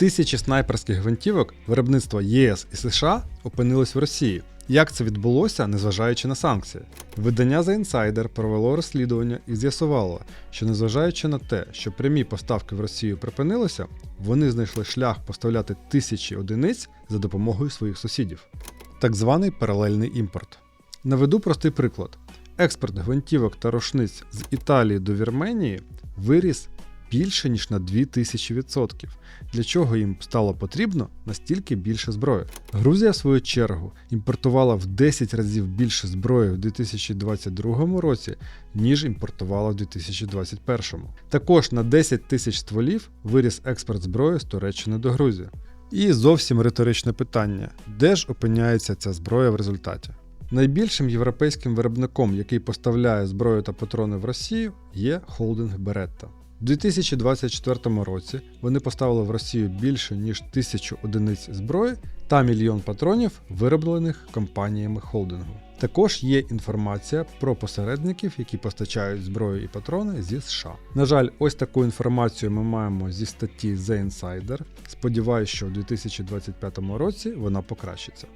Тисячі снайперських гвинтівок виробництва ЄС і США опинились в Росії. Як це відбулося, незважаючи на санкції? Видання The Insider провело розслідування і з'ясувало, що незважаючи на те, що прямі поставки в Росію припинилися, вони знайшли шлях поставляти тисячі одиниць за допомогою своїх сусідів. Так званий паралельний імпорт. Наведу простий приклад: експорт гвинтівок та рушниць з Італії до Вірменії виріс більше ніж на 2000%. Для чого їм стало потрібно настільки більше зброї? Грузія, в свою чергу, імпортувала в 10 разів більше зброї в 2022 році, ніж імпортувала в 2021. Також на 10 тисяч стволів виріс експорт зброї з Туреччини до Грузії. І зовсім риторичне питання: де ж опиняється ця зброя в результаті? Найбільшим європейським виробником, який поставляє зброю та патрони в Росію, є холдинг Беретта. У 2024 році вони поставили в Росію більше ніж тисячу одиниць зброї та мільйон патронів, вироблених компаніями холдингу. Також є інформація про посередників, які постачають зброю і патрони зі США. На жаль, ось таку інформацію ми маємо зі статті The Insider. Сподіваюсь, що у 2025 році вона покращиться.